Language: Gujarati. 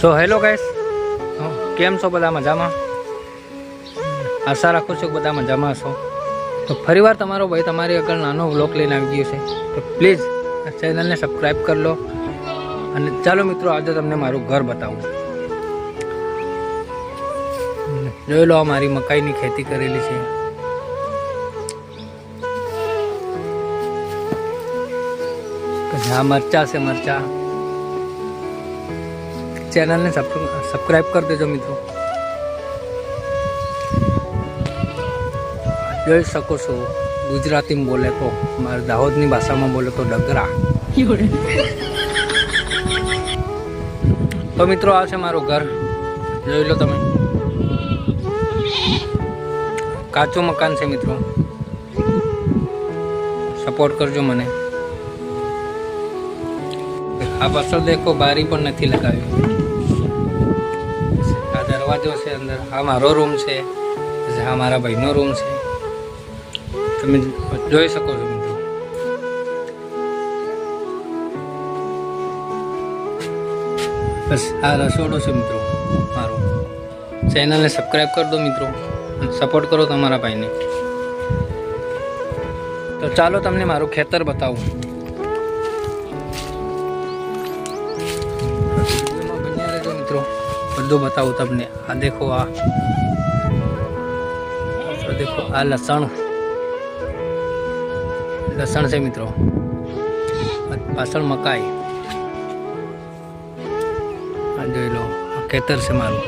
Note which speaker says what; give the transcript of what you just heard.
Speaker 1: સો હેલો ગાઈસ કેમ છો બધા મજામાં? આશા રાખું છું બધા મજામાં છો તો ફરીવાર તમારો ભાઈ તમારી આગળ નાનો વ્લોગ લઈને આવી ગયો છે. તો પ્લીઝ ચેનલને સબસ્ક્રાઈબ કરી લો. અને ચાલો મિત્રો, આજે તમને મારું ઘર બતાવું. જોઈ લો મારી મકાઈની ખેતી કરેલી છે. આ મરચા છે મરચા. ચેનલને સબસ્ક્રાઈબ કરી દેજો મિત્રો. જોઈ શકો છો, ગુજરાતીમાં બોલે તો, મારા દાહોદની ભાષામાં બોલે તો ડગરા. તો મિત્રો, આ છે મારું ઘર. જોઈ લો તમે. કાચું મકાન છે મિત્રો. સપોર્ટ કરજો મને. આ પાછળ દેખો, બારી પણ નથી લગાવી. દરવાજો છે અંદર. આ મારો રૂમ છે. આ મારા ભાઈનો રૂમ છે. તમે જોઈ શકો છો મિત્રો. બસ, આ રસોડો છે મિત્રો, મારો. ચેનલને સબસ્ક્રાઈબ કરી દો મિત્રો. સપોર્ટ કરો તમારા ભાઈને. તો ચાલો તમને મારું ખેતર બતાવું. મિત્રો. બધું બતાવું તમને. આ દેખો આ. દેખો, આ લસણ. લસણ છે મિત્રો. પાછળ મકાઈ. આ જોઈ લો, આ ખેતર છે મારું.